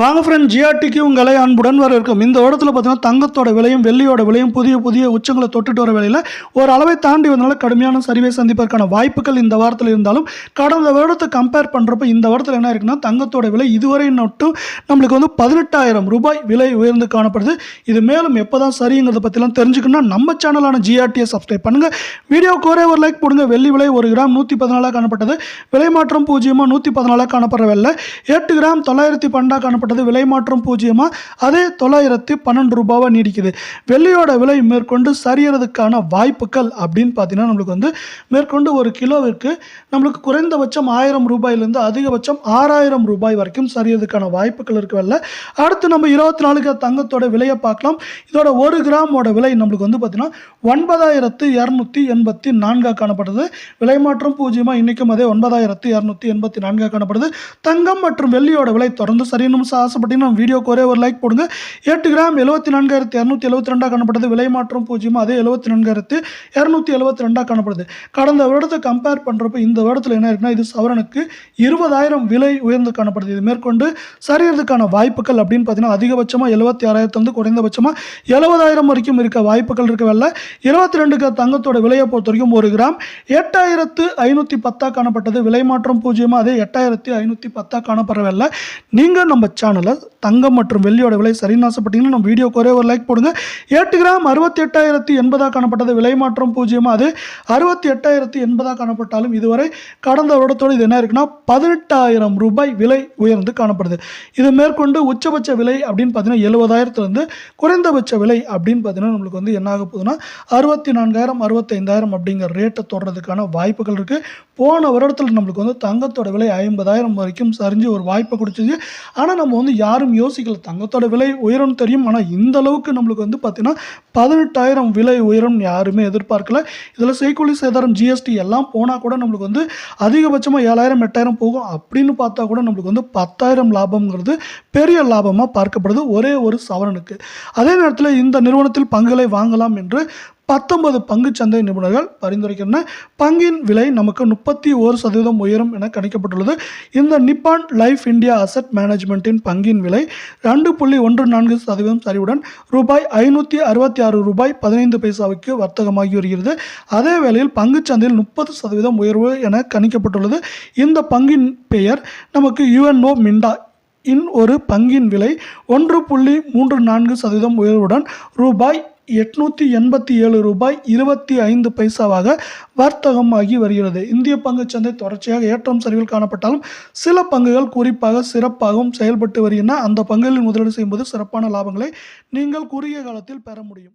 வாங்க ஃப்ரெண்ட் ஜிஆர்டிக்கு உங்களை அன்புடன் வர இருக்கும். இந்த இடத்துல பார்த்தீங்கன்னா தங்கத்தோட விலையும் வெள்ளியோட விலையும் புதிய புதிய உச்சங்களை தொட்டுட்டு வர வேலையில் ஒரு அளவை தாண்டி வந்தனால கடுமையான சரிவை சந்திப்பதற்கான வாய்ப்புகள் இந்த வாரத்தில் இருந்தாலும் கடந்த வருடத்தை கம்பேர் பண்ணுறப்ப இந்த வாரத்தில் என்ன இருக்குன்னா தங்கத்தோட விலை இதுவரை மட்டும் நம்மளுக்கு வந்து பதினெட்டாயிரம் ரூபாய் விலை உயர்ந்து காணப்படுது. இது மேலும் எப்போ தான் சரிங்கிறத பற்றிலாம் தெரிஞ்சுக்கணும்னா நம்ம சேனலான ஜிஆர்டியை சப்ஸ்கிரைப் பண்ணுங்கள் வீடியோ ஒரே ஒரு லைக் போடுங்க வெள்ளி விலை ஒரு கிராம் நூற்றி பதினாலாக காணப்பட்டது. விலை மாற்றம் பூஜ்ஜியமாக நூற்றி பதினாலாக காணப்படுற வெள்ளை எட்டு கிராம் தொள்ளாயிரத்தி பன்னெண்டாக காணப்பட்டது. விலை மாற்றம் பூஜ்ஜியமாக அதே தொள்ளாயிரத்தி பன்னெண்டு ரூபாவாக நீடிக்குது. வெள்ளியோட விலை மேற்கொண்டு சரியறதுக்கான வாய்ப்புகள் அப்படின்னு பார்த்தீங்கன்னா நம்மளுக்கு வந்து மேற்கொண்டு ஒரு கிலோவிற்கு நம்மளுக்கு குறைந்தபட்சம் ஆயிரம் ரூபாயிலேருந்து அதிகபட்சம் ஆறாயிரம் ரூபாய் வரைக்கும் சரியறதுக்கான வாய்ப்புகள் இருக்கவில்லை. அடுத்து நம்ம இருபத்தி நாலுக்கு தங்கத்தோட விலையை பார்க்கலாம். இதோட ஒரு கிராமோட விலை நம்மளுக்கு வந்து பார்த்தீங்கன்னா ஒன்பதாயிரத்து இரநூத்தி எண்பத்தி நான்காக காணப்படுது விலை மாற்றம் பூஜ்ஜியமாக இன்றைக்கும் அதே ஒன்பதாயிரத்து இரநூத்தி எண்பத்தி நான்காக காணப்படுது. தங்கம் மற்றும் வெள்ளியோட விலை தொடர்ந்து சரியணும். ஆசைப்பட்டீங்கன்னா நம்ம வீடியோக்கு ஒரே ஒரு லைக் போடுங்க. எட்டு கிராம் எழுபத்தி நான்காயிரத்து இரநூத்தி எழுபத்தி ரெண்டாக காணப்படுது. விலை மாற்றம் பூஜ்ஜியம். அதே எழுபத்தி நான்காயிரத்து இரநூத்தி எழுபத்தி ரெண்டாக காணப்படுது. கடந்த வருடத்தை கம்பேர் பண்ணுறப்போ இந்த வருடத்தில் என்ன இருக்குன்னா இது சவரனுக்கு இருபதாயிரம் விலை உயர்ந்து காணப்படுது. இது மேற்கொண்டு சரியறதுக்கான வாய்ப்புகள் அப்படின்னு பார்த்தீங்கன்னா அதிகபட்சமாக எழுபத்தி ஆறாயிரத்து வந்து குறைந்தபட்சமாக எழுபதாயிரம் வரைக்கும் இருக்க வாய்ப்புகள் இருக்கவில்லை இருபத்தி ரெண்டுக்கு தங்கத்தோட விலையை பொறுத்த வரைக்கும் ஒரு கிராம் எட்டாயிரத்து ஐநூற்றி பத்தாக காணப்பட்டது. விலை மாற்றம் பூஜ்ஜியமாக அதே எட்டாயிரத்தி ஐநூற்றி பத்தாக காணப்படவில்லை நீங்கள் நம்ம சேனலை தங்கம் மற்றும் வெள்ளியோட விலை சரின்னு ஆசைப்பட்டீங்கன்னா நம்ம வீடியோக்கு ஒரே ஒரு லைக் போடுங்க. எட்டு கிராம் அறுபத்தி எட்டாயிரத்தி எண்பதாக காணப்பட்டது. விலை மாற்றம் பூஜ்ஜியமாக அது அறுபத்தி எட்டாயிரத்தி எண்பதாக காணப்பட்டாலும் இதுவரை கடந்த வருடத்தோடு இது என்ன இருக்குன்னா பதினெட்டாயிரம் ரூபாய் விலை உயர்ந்து காணப்படுது. இது மேற்கொண்டு உச்சபட்ச விலை அப்படின்னு பார்த்தீங்கன்னா எழுபதாயிரத்துலேருந்து குறைந்தபட்ச விலை அப்படின்னு பார்த்தீங்கன்னா நம்மளுக்கு வந்து என்ன ஆக போகுதுன்னா அறுபத்தி நான்காயிரம் அறுபத்தைந்தாயிரம் அப்படிங்கிற ரேட்டை தொடர்றதுக்கான வாய்ப்புகள் இருக்குது போன வருடத்தில் நம்மளுக்கு வந்து தங்கத்தோட விலை ஐம்பதாயிரம் வரைக்கும் சரிஞ்சு ஒரு வாய்ப்பை கொடுத்துச்சு ஆனால் நம்ம வந்து யாரும் யோசிக்கல தங்கத்தோட விலை உயரும்னு தெரியும். ஆனால் இந்த அளவுக்கு நம்மளுக்கு வந்து பார்த்திங்கன்னா பதினெட்டாயிரம் விலை உயரும் யாருமே எதிர்பார்க்கல. இதில் செய்கூலி சேதாரம் ஜிஎஸ்டி எல்லாம் போனால் கூட நம்மளுக்கு வந்து அதிகபட்சமாக ஏழாயிரம் எட்டாயிரம் போகும். அப்படின்னு பார்த்தா கூட நம்மளுக்கு வந்து பத்தாயிரம் லாபம்ங்கிறது பெரிய லாபமாக பார்க்கப்படுது ஒரே ஒரு சவரனுக்கு. அதே நேரத்தில் இந்த நிறுவனத்தில் பங்குகளை வாங்கலாம் என்று பத்தொன்பது பங்குச்சந்தை நிபுணர்கள் பரிந்துரைக்கின்றன. பங்கின் விலை நமக்கு முப்பத்தி ஓரு சதவீதம் உயரும் என கணிக்கப்பட்டுள்ளது. இந்த நிப்பான் லைஃப் இந்தியா அசட் மேனேஜ்மெண்ட்டின் பங்கின் விலை ரெண்டு புள்ளி ஒன்று நான்கு சதவீதம் சரிவுடன் ரூபாய் ஐநூற்றி அறுபத்தி ஆறு ரூபாய் பதினைந்து பைசாவுக்கு வர்த்தகமாகி வருகிறது. அதே வேளையில் பங்குச்சந்தையில் முப்பது சதவீதம் உயர்வு என கணிக்கப்பட்டுள்ளது. இந்த பங்கின் பெயர் நமக்கு யுஎன்ஓ மிண்டா இன் ஒரு பங்கின் விலை ஒன்று புள்ளி மூன்று நான்கு சதவீதம் உயர்வுடன் ரூபாய் எட்நூற்றி எண்பத்தி ஏழு ரூபாய் இருபத்தி ஐந்து பைசாவாக வர்த்தகமாகி வருகிறது. இந்திய பங்குச்சந்தை தொடர்ச்சியாக ஏற்றம் சரிவில் காணப்பட்டாலும் சில பங்குகள் குறிப்பாக சிறப்பாகவும் செயல்பட்டு வருகின்றன. அந்த பங்குகளில் முதலீடு செய்யும்போது சிறப்பான லாபங்களை நீங்கள் குறுகிய காலத்தில் பெற முடியும்.